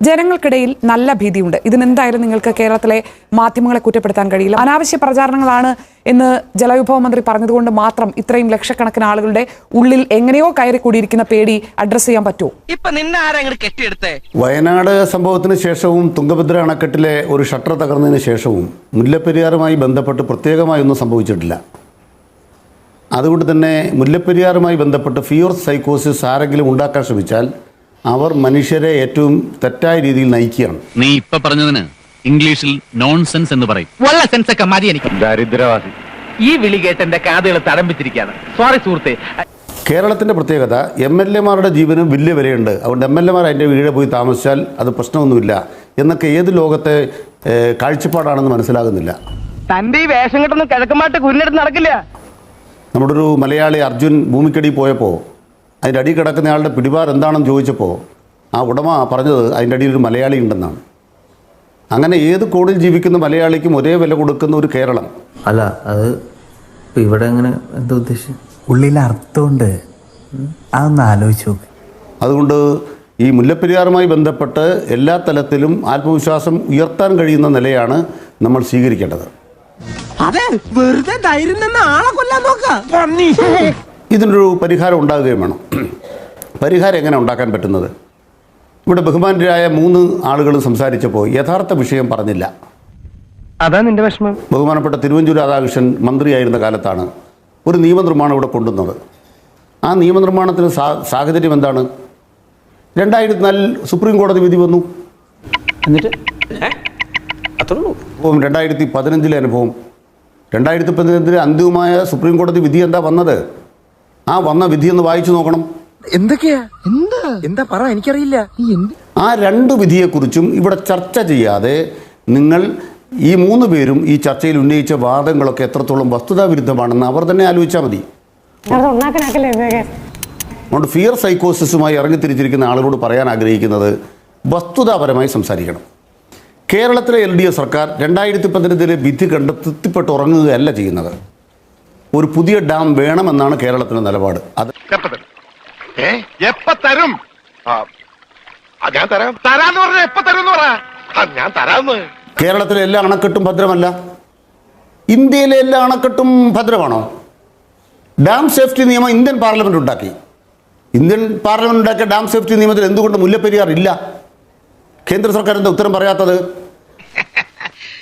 ജനങ്ങൾക്കിടയിൽ നല്ല ഭീതിയുണ്ട്. ഇതിനെന്തായാലും നിങ്ങൾക്ക് കേരളത്തിലെ മാധ്യമങ്ങളെ കുറ്റപ്പെടുത്താൻ കഴിയില്ല. അനാവശ്യ പ്രചാരണങ്ങളാണ് എന്ന് ജലവിഭവ മന്ത്രി പറഞ്ഞതുകൊണ്ട് മാത്രം ഇത്രയും ലക്ഷക്കണക്കിന് ആളുകളുടെ ഉള്ളിൽ എങ്ങനെയോ കയറി കൂടിയിരിക്കുന്ന പേടി അഡ്രസ് ചെയ്യാൻ പറ്റുമോ? ഇപ്പൊ കെട്ടിയെടുത്തേ? വയനാട് സംഭവത്തിന് ശേഷവും തുങ്കഭദ്ര അണക്കെട്ടിലെ ഒരു ഷട്ടർ തകർന്നതിന് ശേഷവും മുല്ലപ്പെരിയാറുമായി ബന്ധപ്പെട്ട് പ്രത്യേകമായി ഒന്നും സംഭവിച്ചിട്ടില്ല. അതുകൊണ്ട് തന്നെ മുല്ലപ്പെരിയാറുമായി ബന്ധപ്പെട്ട് ഫിയോർ സൈക്കോസിസ് ആരെങ്കിലും ഉണ്ടാക്കാൻ ശ്രമിച്ചാൽ അവർ മനുഷ്യരെ ഏറ്റവും തെറ്റായ രീതിയിൽ നയിക്കുകയാണ്. നീ ഇപ്പൊ പറഞ്ഞതിന് ഇംഗ്ലീഷിൽ നോൺസെൻസ് എന്ന് പറയും. വല്ല സെൻസ് ഒക്കെ മതി എനിക്ക്. ദരിദ്രവാസി ഈ വിളി കേട്ട് എന്റെ കാതുകൾ തടംപിച്ചിരിക്കുകയാണ് സോറി സുഹൃത്തെ. കേരളത്തിന്റെ പ്രത്യേകത എം എൽ എമാരുടെ ജീവനും വലിയ വിലയുണ്ട്. അതുകൊണ്ട് എം എൽ എമാർ അതിന്റെ വീട് പോയി താമസിച്ചാൽ അത് പ്രശ്നമൊന്നുമില്ല. എന്നൊക്കെ ഏത് ലോകത്തെ കാഴ്ചപ്പാടാണെന്ന് മനസ്സിലാകുന്നില്ല. തന്റെ ഈ വേഷം കെട്ടൊന്നും കിഴക്കമായിട്ട് കുരിനെടുത്ത് നടക്കില്ല. നമ്മുടെ ഒരു മലയാളി അർജുൻ ഭൂമിക്കടി പോയപ്പോൾ അതിന്റെ അടിയിൽ കിടക്കുന്ന ആളുടെ പിടിപാട് എന്താണെന്ന് ചോദിച്ചപ്പോൾ ആ ഉടമ പറഞ്ഞത് അതിന്റെ അടിയിൽ ഒരു മലയാളി ഉണ്ടെന്നാണ്. അങ്ങനെ ഏത് കോണിൽ ജീവിക്കുന്ന മലയാളിക്കും ഒരേ വില കൊടുക്കുന്ന ഒരു കേരളം? അല്ല അത് ഇപ്പൊ ഇവിടെ അങ്ങനെ എന്താ ഉദ്ദേശം ഉള്ളിൽ അർത്ഥമുണ്ട്. അതൊന്ന് ആലോചിച്ച് നോക്ക്. അതുകൊണ്ട് ഈ മുല്ലപ്പെരിയാറുമായി ബന്ധപ്പെട്ട് എല്ലാ തലത്തിലും ആത്മവിശ്വാസം ഉയർത്താൻ കഴിയുന്ന നിലയാണ് നമ്മൾ സ്വീകരിക്കേണ്ടത്. അതെ വെറുതെ ധൈര്യം തന്നെ ആളെ കൊല്ലാൻ നോക്കാം. ഇതിനൊരു പരിഹാരം ഉണ്ടാകുകയും വേണം. പരിഹാരം എങ്ങനെ ഉണ്ടാക്കാൻ പറ്റുന്നത്? ഇവിടെ ബഹുമാനരായ മൂന്ന് ആളുകൾ സംസാരിച്ചപ്പോൾ യഥാർത്ഥ വിഷയം പറഞ്ഞില്ല. അതാ നിന്റെ വിഷമം. ബഹുമാനപ്പെട്ട തിരുവഞ്ചൂർ രാധാകൃഷ്ണൻ മന്ത്രിയായിരുന്ന കാലത്താണ് ഒരു നിയമനിർമ്മാണം ഇവിടെ കൊണ്ടുവന്നത്. ആ നിയമനിർമ്മാണത്തിന് സാ സാഹചര്യം എന്താണ്? രണ്ടായിരത്തി നാലിൽ സുപ്രീം കോടതി വിധി വന്നു. എന്നിട്ട്? അപ്പം രണ്ടായിരത്തി പതിനഞ്ചിലെ അനുഭവം. രണ്ടായിരത്തി പതിനഞ്ചിലെ അന്തിമമായ സുപ്രീം കോടതി വിധി എന്താ വന്നത്? ആ വന്ന വിധി ഒന്ന് വായിച്ചു നോക്കണം. എന്തൊക്കെയാ? എന്താ? എന്താ പറ എനിക്കറിയില്ല. നീ എന്ത്? ആ രണ്ട് വിധിയെക്കുറിച്ചും ഇവിടെ ചർച്ച ചെയ്യാതെ നിങ്ങൾ ഈ മൂന്ന് പേരും ഈ ചർച്ചയിൽ ഉന്നയിച്ച വാദങ്ങളൊക്കെ എത്രത്തോളം വസ്തുതാവിരുദ്ധമാണെന്ന് അവർ തന്നെ ആലോചിച്ചാൽ മതി. അതുകൊണ്ട് ഫിയർ സൈക്കോസിസുമായി ഇറങ്ങിത്തിരിച്ചിരിക്കുന്ന ആളുകളോട് പറയാൻ ആഗ്രഹിക്കുന്നത് വസ്തുതാപരമായി സംസാരിക്കണം. കേരളത്തിലെ എൽ ഡി എഫ് സർക്കാർ രണ്ടായിരത്തി പതിനഞ്ചിലെ വിധി കണ്ട് തൃപ്തിപ്പെട്ട് ഉറങ്ങുകയല്ല ചെയ്യുന്നത്. ഒരു പുതിയ ഡാം വേണമെന്നാണ് കേരളത്തിന്റെ നിലപാട്. അത് തരും? തരും ഞാൻ തരാം. തരാന്ന് പറഞ്ഞ എപ്പ തരും എന്ന് പറ ഞാൻ തരാന്ന്. കേരളത്തിലെ എല്ലാ അണക്കെട്ടും ഭദ്രമല്ല? ഇന്ത്യയിലെ എല്ലാ അണക്കെട്ടും ഭദ്രമാണോ? ഡാം സേഫ്റ്റി നിയമം ഇന്ത്യൻ പാർലമെന്റ് ഉണ്ടാക്കി. ഇന്ത്യൻ പാർലമെന്റ് ഉണ്ടാക്കിയ ഡാം സേഫ്റ്റി നിയമത്തിൽ എന്തുകൊണ്ട് മുല്ലപ്പെരിയാർ ഇല്ല? കേന്ദ്ര സർക്കാർ എന്താ ഉത്തരം പറയാത്തത്?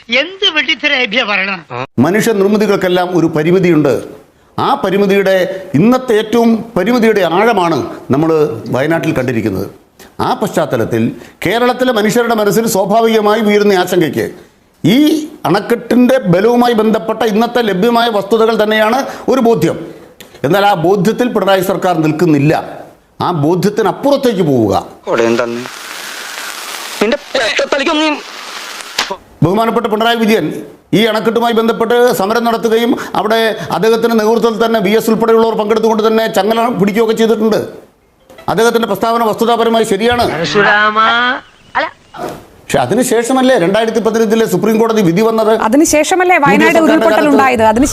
എന്ത് വെട്ടിത്തരേഭ്യ പറയണം മനുഷ്യ നിർമ്മിതികൾക്കെല്ലാം ഒരു പരിമിതിയുണ്ട്. ആ പരിമിതിയുടെ ഇന്നത്തെ ഏറ്റവും പരിമിതിയുടെ ആഴമാണ് നമ്മൾ വയനാട്ടിൽ കണ്ടിരിക്കുന്നത്. ആ പശ്ചാത്തലത്തിൽ കേരളത്തിലെ മനുഷ്യരുടെ മനസ്സിൽ സ്വാഭാവികമായി ഉയരുന്ന ആശങ്കയ്ക്ക് ഈ അണക്കെട്ടിന്റെ ബലവുമായി ബന്ധപ്പെട്ട ഇന്നത്തെ ലഭ്യമായ വസ്തുതകൾ തന്നെയാണ് ഒരു ബോധ്യം. എന്നാൽ ആ ബോധ്യത്തിൽ പിണറായി സർക്കാർ നിൽക്കുന്നില്ല. ആ ബോധ്യത്തിനപ്പുറത്തേക്ക് പോവുക. ബഹുമാനപ്പെട്ട പിണറായി വിജയൻ ഈ അണക്കെട്ടുമായി ബന്ധപ്പെട്ട് സമരം നടത്തുകയും അവിടെ അദ്ദേഹത്തിന്റെ നേതൃത്വത്തിൽ തന്നെ വി എസ് ഉൾപ്പെടെയുള്ളവർ പങ്കെടുത്തുകൊണ്ട് തന്നെ ചങ്ങല പിടിക്കുകയൊക്കെ ചെയ്തിട്ടുണ്ട്. അദ്ദേഹത്തിന്റെ പ്രസ്താവന വസ്തുതാപരമായി ശരിയാണ്. പക്ഷെ അതിനുശേഷമല്ലേ രണ്ടായിരത്തി പതിനഞ്ചിലെ സുപ്രീം കോടതി വിധി വന്നത്? അതിനുശേഷമല്ലേ വയനാട് ഉരുൾപൊട്ടൽ ഉണ്ടായത് അതിന്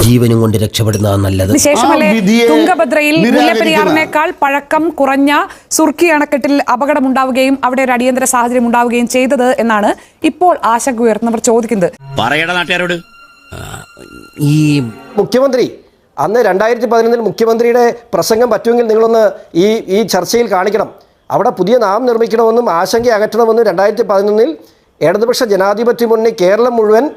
ജീവനും കൊണ്ട് രക്ഷപ്പെടുന്ന നല്ലത്. തുംഗഭദ്രയിൽ തുങ്കഭദ്രയിൽ മുല്ലപ്പെരിയാറിനേക്കാൾ പഴക്കം കുറഞ്ഞ സുർക്കി അണക്കെട്ടിൽ അപകടമുണ്ടാവുകയും അവിടെ ഒരു അടിയന്തര സാഹചര്യം ഉണ്ടാവുകയും ചെയ്തത് എന്നാണ് ഇപ്പോൾ ആശങ്ക ഉയർത്തുന്നവർ ചോദിക്കുന്നത്. പറയട നാട്ടുകാരോട്. ഈ മുഖ്യമന്ത്രി അന്ന് രണ്ടായിരത്തി പതിനൊന്നിൽ മുഖ്യമന്ത്രിയുടെ പ്രസംഗം പറ്റുമെങ്കിൽ നിങ്ങളൊന്ന് ഈ ഈ ചർച്ചയിൽ കാണിക്കണം. അവിടെ പുതിയ നാം നിർമ്മിക്കണമെന്നും ആശങ്ക അകറ്റണമെന്നും രണ്ടായിരത്തി പതിനൊന്നിൽ ഇടതുപക്ഷ ജനാധിപത്യ മുന്നണി കേരളം മുഴുവൻ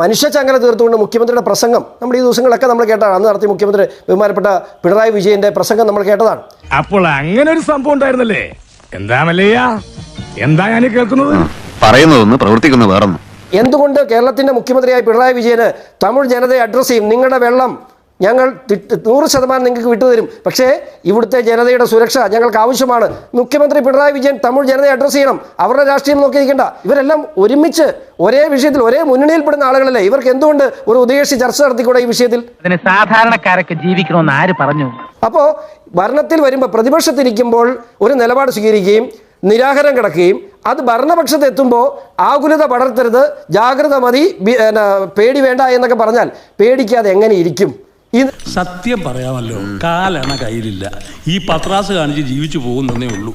മനുഷ്യചങ്ങല തീർത്തുകൊണ്ട് മുഖ്യമന്ത്രിയുടെ പ്രസംഗം നമ്മൾ ഈ ദിവസങ്ങളൊക്കെ നമ്മൾ കേട്ടതാണ്. അന്ന് നടത്തിയ മുഖ്യമന്ത്രി ബഹുമാനപ്പെട്ട പിണറായി വിജയന്റെ പ്രസംഗം നമ്മൾ കേട്ടതാണ്. അപ്പോൾ അങ്ങനെ ഒരു സംഭവം ഉണ്ടായിരുന്നല്ലേ? എന്താ മല്ലയ്യ? എന്താ ഞാൻ കേൾക്കുന്നത്? പറയുന്നതൊന്ന് പ്രവർത്തിക്കുന്ന വേറൊന്നും. എന്തുകൊണ്ട് കേരളത്തിന്റെ മുഖ്യമന്ത്രിയായ പിണറായി വിജയന് തമിഴ് ജനതയെ അഡ്രസ് ചെയ്യും? നിങ്ങളുടെ വെള്ളം ഞങ്ങൾ നൂറ് ശതമാനം നിങ്ങൾക്ക് വിട്ടുതരും. പക്ഷേ ഇവിടുത്തെ ജനതയുടെ സുരക്ഷ ഞങ്ങൾക്ക് ആവശ്യമാണ്. മുഖ്യമന്ത്രി പിണറായി വിജയൻ തമിഴ് ജനതയെ അഡ്രസ്സ് ചെയ്യണം. അവരുടെ രാഷ്ട്രീയം നോക്കിയിരിക്കേണ്ട. ഇവരെല്ലാം ഒരുമിച്ച് ഒരേ വിഷയത്തിൽ ഒരേ മുന്നണിയിൽപ്പെടുന്ന ആളുകളല്ലേ? ഇവർക്ക് എന്തുകൊണ്ട് ഒരു ഉദ്ദേശി ചർച്ച നടത്തിക്കൂടെ ഈ വിഷയത്തിൽ? സാധാരണക്കാരൊക്കെ ജീവിക്കണമെന്ന് ആര് പറഞ്ഞു? അപ്പോൾ ഭരണത്തിൽ വരുമ്പോൾ പ്രതിപക്ഷത്തിരിക്കുമ്പോൾ ഒരു നിലപാട് സ്വീകരിക്കുകയും നിരാഹാരം കിടക്കുകയും അത് ഭരണപക്ഷത്ത് എത്തുമ്പോൾ ആകുലത പടർത്തരുത് ജാഗ്രത മതി പേടി വേണ്ട എന്നൊക്കെ പറഞ്ഞാൽ പേടിക്കാതെ എങ്ങനെ ഇരിക്കും? സത്യം പറയാമല്ലോ കാലണ കയ്യിലില്ല. ഈ പത്രാസ് കാണിച്ച് ജീവിച്ചു പോകുന്നതേ ഉള്ളൂ.